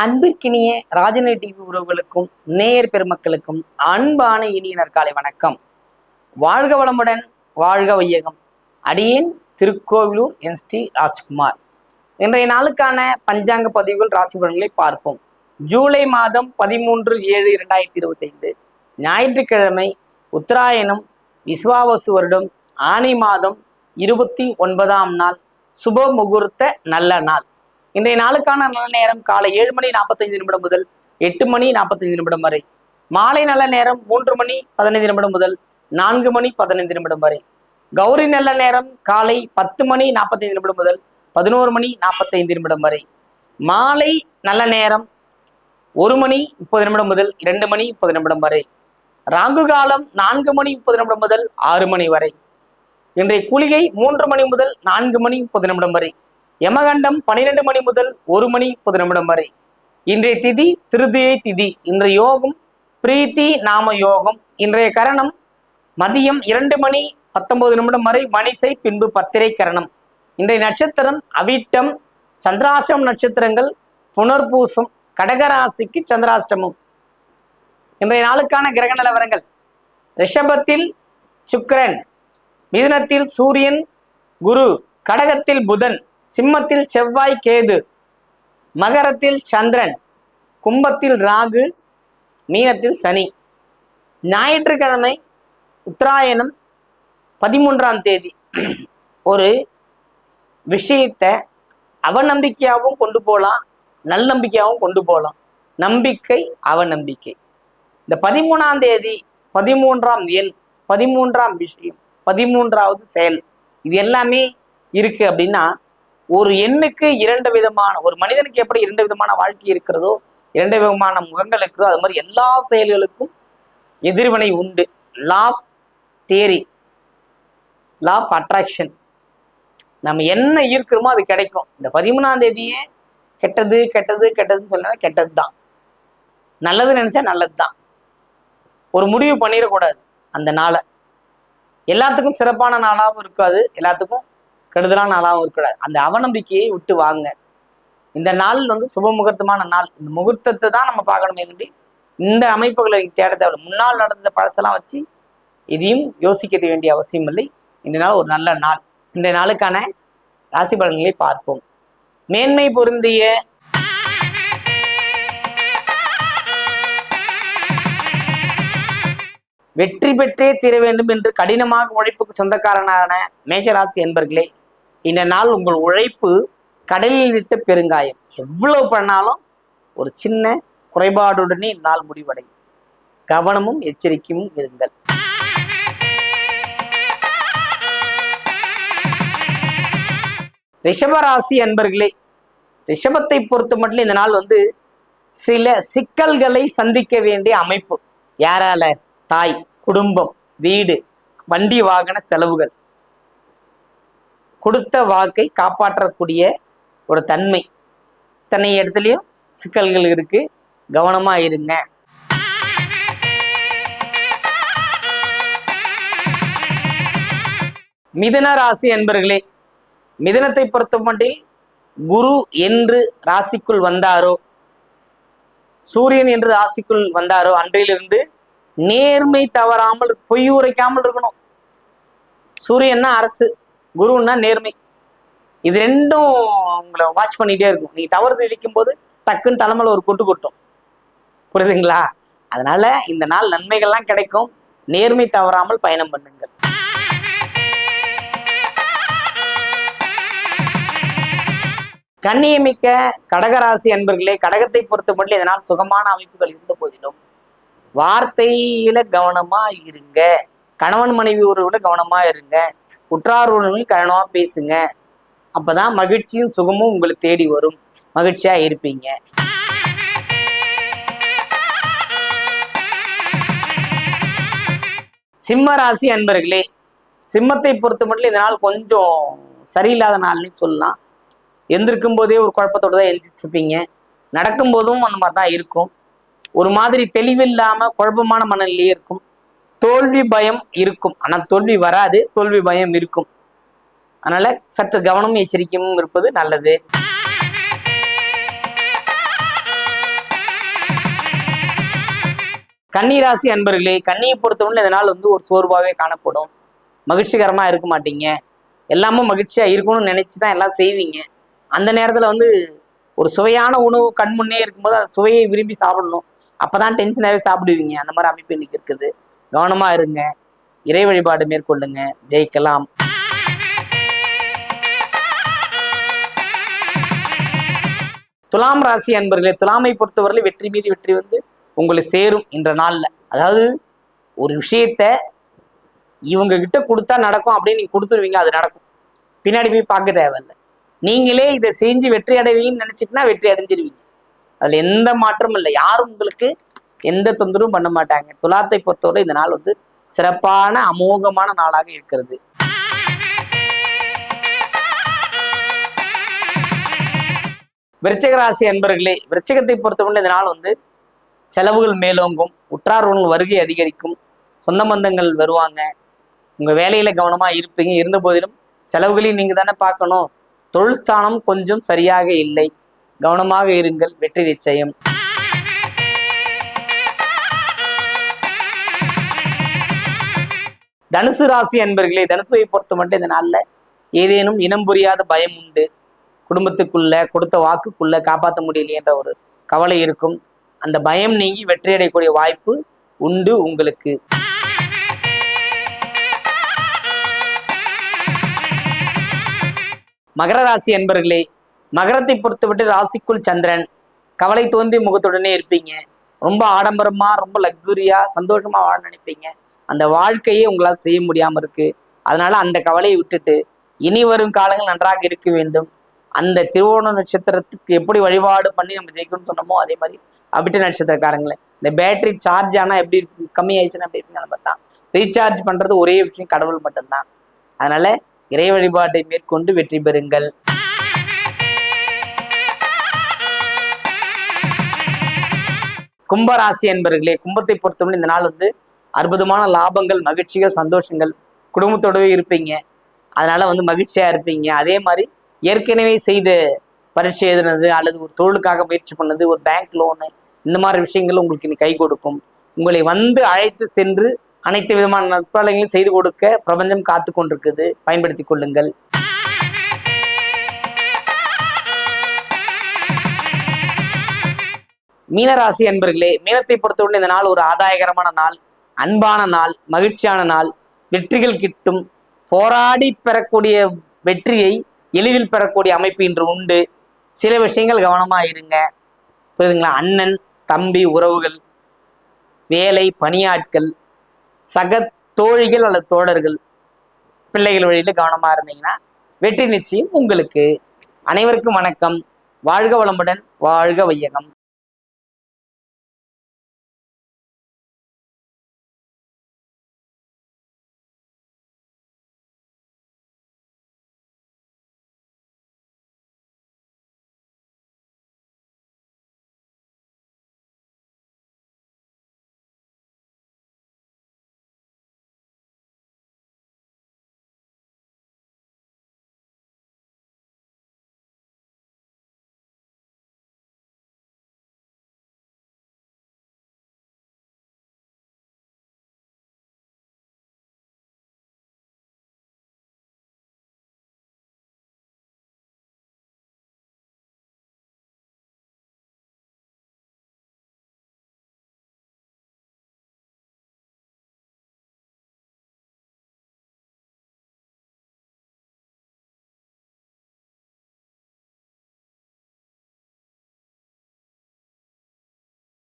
அன்பிற்கினிய ராஜநிலை டிவி உறவுகளுக்கும் நேயர் பெருமக்களுக்கும் அன்பான இனிய நற்காலை வணக்கம். வாழ்க வளமுடன் வாழ்க வையகம். அடியேன் திருக்கோவிலூர் என் ஸ்ரீ ராஜ்குமார். இன்றைய நாளுக்கான பஞ்சாங்க பதிவுகள் ராசி பலன்களை பார்ப்போம். ஜூலை மாதம் பதிமூன்று ஏழு இரண்டாயிரத்தி இருபத்தைந்து. ஞாயிற்றுக்கிழமை உத்தராயணம் விஸ்வாவசு வருடம் ஆனி மாதம் இருபத்தி ஒன்பதாம் நாள். சுப முகூர்த்த நல்ல நாள். இன்றைய நாளுக்கான நல்ல நேரம் காலை ஏழு மணி நாற்பத்தைந்து நிமிடம் முதல் எட்டு மணி நாற்பத்தைந்து நிமிடம் வரை. மாலை நல்ல நேரம் மூன்று மணி பதினைந்து நிமிடம் முதல் நான்கு மணி பதினைந்து நிமிடம் வரை. கௌரி நல்ல நேரம் காலை பத்து மணி நாற்பத்தைந்து நிமிடம் முதல் பதினோரு மணி நாற்பத்தைந்து நிமிடம் வரை. மாலை நல்ல நேரம் ஒரு மணி முப்பது நிமிடம் முதல் இரண்டு மணி முப்பது நிமிடம் வரை. ராகு காலம் நான்கு மணி முப்பது நிமிடம் முதல் ஆறு மணி வரை. இன்றைய குளிகை மூன்று மணி முதல் நான்கு மணி முப்பது நிமிடம் வரை. யமகண்டம் பனிரெண்டு மணி முதல் ஒரு மணி முப்பது நிமிடம் வரை. இன்றைய திதி திருதியை திதி. இன்றைய யோகம் பிரீத்தி நாம யோகம். இன்றைய கரணம் மதியம் இரண்டு மணி பத்தொன்பது நிமிடம் வரை மணிசை பின்பு பத்திரை கரணம். இன்றைய நட்சத்திரம் அவிட்டம் சந்திராஷ்டம் நட்சத்திரங்கள் புனர்பூசம் கடகராசிக்கு சந்திராஷ்டமம். இன்றைய நாளுக்கான கிரக நிலவரங்கள். ரிஷபத்தில் சுக்கிரன் மிதுனத்தில் சூரியன் குரு கடகத்தில் புதன் சிம்மத்தில் செவ்வாய் கேது மகரத்தில் சந்திரன் கும்பத்தில் ராகு மீனத்தில் சனி. ஞாயிற்றுக்கிழமை உத்தராயணம் பதிமூன்றாம் தேதி. ஒரு விஷயத்தை அவநம்பிக்கையாகவும் கொண்டு போகலாம் நல்லம்பிக்கையாகவும் கொண்டு போகலாம் நம்பிக்கை அவநம்பிக்கை. இந்த பதிமூணாம் தேதி பதிமூன்றாம் எண் பதிமூன்றாம் விஷயம் பதிமூன்றாவது செயல் இது எல்லாமே இருக்கு அப்படின்னா ஒரு எண்ணுக்கு இரண்டு விதமான ஒரு மனிதனுக்கு எப்படி இரண்டு விதமான வாழ்க்கை இருக்கிறதோ இரண்டு விதமான முகங்கள் இருக்கிறதோ அது மாதிரி எல்லா செயல்களுக்கும் எதிர்வினை உண்டு. லா தேரி லா ஆஃப் அட்ராக்ஷன் நம்ம என்ன ஈர்க்கிறோமோ அது கிடைக்கும். இந்த பதிமூணாம் தேதியே கெட்டது கெட்டது கெட்டதுன்னு சொன்னா கெட்டது தான் நல்லது நினைச்சா நல்லது தான் ஒரு முடிவு பண்ணிடக்கூடாது அந்த நாளை. எல்லாத்துக்கும் சிறப்பான நாளாகவும் இருக்காது. எல்லாத்துக்கும் கெடுதலான நாளாகவும் இருக்கக்கூடாது. அந்த அவநம்பிக்கையை விட்டு வாங்க. இந்த நாள் வந்து சுப முகூர்த்தமான நாள். இந்த முகூர்த்தத்தை தான் நம்ம பார்க்கணுமே வேண்டி இந்த அமைப்புகளை தேட தேவை முன்னால் நடந்த பழசெல்லாம் வச்சு இதையும் யோசிக்க வேண்டிய அவசியம் இல்லை. இந்த நாள் ஒரு நல்ல நாள். இந்த நாளுக்கான ராசி பலன்களை பார்ப்போம். மேன்மை பொருந்திய வெற்றி பெற்றே தீர வேண்டும் என்று கடினமாக உழைப்புக்கு சொந்தக்காரனான மேஜராசி என்பர்களே இந்த நாள் உங்கள் உழைப்பு கடலில் விட்ட பெருங்காயம். எவ்வளவு பண்ணாலும் ஒரு சின்ன குறைபாடுடனே இந்நாள் முடிவடையும். கவனமும் எச்சரிக்கையும் இருங்கள். ரிஷபராசி அன்பர்களே ரிஷபத்தை பொறுத்த மட்டும் இந்த நாள் வந்து சில சிக்கல்களை சந்திக்க வேண்டிய அமைப்பு. யாரால? தாய் குடும்பம் வீடு வண்டி வாகன செலவுகள். கொடுத்த வாக்கை காப்பாற்றக்கூடிய ஒரு தன்மை. இத்தனை இடத்துலையும் சிக்கல்கள் இருக்கு. கவனமாக இருங்க. மிதன ராசி என்பர்களே மிதனத்தை பொறுத்தமட்டில் குரு என்று ராசிக்குள் வந்தாரோ சூரியன் என்று ராசிக்குள் வந்தாரோ அன்றையிலிருந்து நேர்மை தவறாமல் பொய் உரைக்காமல் இருக்கணும். சூரியன்னா அரசு. குருன்னா நேர்மை. இது ரெண்டும் உங்களை வாட்ச் பண்ணிட்டே இருக்கும். நீங்க தவறு இடிக்கும் போது டக்குன்னு தலைமையில ஒரு கொட்டு கொட்டும் புரியுதுங்களா? அதனால இந்த நாள் நன்மைகள்லாம் கிடைக்கும். நேர்மை தவறாமல் பயணம் பண்ணுங்கள். கண்ணியமிக்க கடகராசி அன்பர்களே கடகத்தை பொறுத்த மட்டும் இதனால் சுகமான அமைப்புகள் இருந்த போதிலும் வார்த்தையில கவனமா இருங்க. கணவன் மனைவி ஒருவரோட கவனமா இருங்க. உற்றார் உறவுகள் கவனமா பேசுங்க. அப்பதான் மகிழ்ச்சியும் சுகமும் உங்களை தேடி வரும். மகிழ்ச்சியா இருப்பீங்க. சிம்ம ராசி அன்பர்களே சிம்மத்தை பொறுத்த மட்டும் இந்த நாள் கொஞ்சம் சரியில்லாத நாள்னு சொல்லலாம். எந்திருக்கும் போதே ஒரு குழப்பத்தோடு தான் எந்திரிச்சிருப்பீங்க நடக்கும்போதும் அந்த மாதிரி தான் இருக்கும். ஒரு மாதிரி தெளிவில்லாமல் குழப்பமான மனநிலையே இருக்கும். தோல்வி பயம் இருக்கும். ஆனால் தோல்வி வராது தோல்வி பயம் இருக்கும். அதனால சற்று கவனமும் எச்சரிக்கையும் இருப்பது நல்லது. கன்னிராசி அன்பர்களே கன்னியை பொறுத்தவரை இந்த நாள் வந்து ஒரு சோர்வாகவே காணப்படும். மகிழ்ச்சிகரமா இருக்க மாட்டீங்க. எல்லாமே மகிழ்ச்சியா இருக்கணும்னு நினச்சி தான் எல்லாம் செய்வீங்க. அந்த நேரத்துல வந்து ஒரு சுவையான உணவு கண் முன்னே இருக்கும்போது அந்த சுவையை விரும்பி சாப்பிடணும். அப்பதான் டென்ஷனாகவே சாப்பிடுவீங்க. அந்த மாதிரி அமைப்பு இன்னைக்கு இருக்குது. கவனமா இருங்க. இறை வழிபாடு மேற்கொள்ளுங்க. ஜெயிக்கலாம். துலாம் ராசி அன்பர்களே துலாமை பொறுத்தவரையில வெற்றி மீது வெற்றி வந்து உங்களை சேரும் என்ற நாள்ல. அதாவது ஒரு விஷயத்த இவங்க கிட்ட கொடுத்தா நடக்கும் அப்படின்னு நீங்க கொடுத்துருவீங்க அது நடக்கும். பின்னாடி போய் பார்க்க தேவையில்லை. நீங்களே இதை செஞ்சு வெற்றி அடைவீங்கன்னு நினைச்சிட்டுனா வெற்றி அடைஞ்சிருவீங்க. அதுல எந்த மாற்றமும் இல்லை. யாரும் உங்களுக்கு எந்த தொந்தரவும் பண்ண மாட்டாங்க. துலாத்தை பொறுத்தவரை இந்த நாள் வந்து சிறப்பான அமோகமான நாளாக இருக்கிறது. விருச்சகராசி அன்பர்களே விருச்சகத்தை பொறுத்தவரை இந்த நாள் வந்து செலவுகள் மேலோங்கும் உற்றார் உறவுகள் வருகை அதிகரிக்கும் சொந்த பந்தங்கள் வருவாங்க. உங்க வேலையில கவனமா இருப்பீங்க. இருந்த போதிலும் செலவுகளையும் நீங்க தானே பார்க்கணும். தொழில் ஸ்தானம் கொஞ்சம் சரியாக இல்லை. கவனமாக இருங்கள். வெற்றி நிச்சயம். தனுசு ராசி அன்பர்களே தனுசுவை பொறுத்த மட்டும் இந்த நாளில் ஏதேனும் இனம் புரியாத பயம் உண்டு. குடும்பத்துக்குள்ள கொடுத்த வாக்குக்குள்ள காப்பாற்ற முடியலையன்ற ஒரு கவலை இருக்கும். அந்த பயம் நீங்கி வெற்றியடையக்கூடிய வாய்ப்பு உண்டு உங்களுக்கு. மகர ராசி அன்பர்களே மகரத்தை பொறுத்தவிட்டு ராசிக்குள் சந்திரன். கவலை தோன்றி முகத்துடனே இருப்பீங்க. ரொம்ப ஆடம்பரமா ரொம்ப லக்ஸுரியா சந்தோஷமா வாழ நினைப்பீங்க. அந்த வாழ்க்கையே உங்களால் செய்ய முடியாம இருக்கு. அதனால அந்த கவலையை விட்டுட்டு இனி வரும் காலங்கள் நன்றாக இருக்க வேண்டும். அந்த திருவோண நட்சத்திரத்துக்கு எப்படி வழிபாடு பண்ணி நம்ம ஜெயிக்கணும்னு சொன்னோமோ அதே மாதிரி அபிட்ட நட்சத்திரக்காரங்களே இந்த பேட்டரி சார்ஜ் ஆனால் எப்படி இருக்கு கம்மி ஆயிடுச்சுன்னா எப்படி இருக்குன்னு பார்த்தா ரீசார்ஜ் பண்றது ஒரே விஷயம் கடவுள் மட்டும்தான். அதனால இறை வழிபாட்டை மேற்கொண்டு வெற்றி பெறுங்கள். கும்பராசி என்பர்களே கும்பத்தை பொறுத்தவரை இந்த நாள் வந்து அற்புதமான லாபங்கள் மகிழ்ச்சிகள் சந்தோஷங்கள் குடும்பத்தோடவே இருப்பீங்க. அதனால வந்து மகிழ்ச்சியா இருப்பீங்க. அதே மாதிரி ஏற்கனவே செய்த பரீட்சை எழுதுனது அல்லது ஒரு தொழிலுக்காக முயற்சி பண்ணது ஒரு பேங்க் லோனு இந்த மாதிரி விஷயங்கள் உங்களுக்கு இன்னைக்கு கை கொடுக்கும். உங்களை வந்து அழைத்து சென்று அனைத்து விதமான நற்பாலங்களையும் செய்து கொடுக்க பிரபஞ்சம் காத்து கொண்டிருக்குது. பயன்படுத்தி கொள்ளுங்கள். மீனராசி அன்பர்களே மீனத்தை பொறுத்தவரை இந்த நாள் ஒரு ஆதாயகரமான நாள். அன்பான நாள் மகிழ்ச்சியான நாள் வெற்றிகள் கிட்டும் போராடி பெறக்கூடிய வெற்றியை எளிதில் பெறக்கூடிய அமைப்பு இன்று உண்டு. சில விஷயங்கள் கவனமாக இருங்க. புரியுதுங்களா? அண்ணன் தம்பி உறவுகள் வேலை பணியாட்கள் சக தோழிகள் அல்லது தோழர்கள் பிள்ளைகள் வழியில் கவனமாக இருந்தீங்கன்னா வெற்றி நிச்சயம் உங்களுக்கு. அனைவருக்கும் வணக்கம். வாழ்க வளமுடன் வாழ்க வையகம்.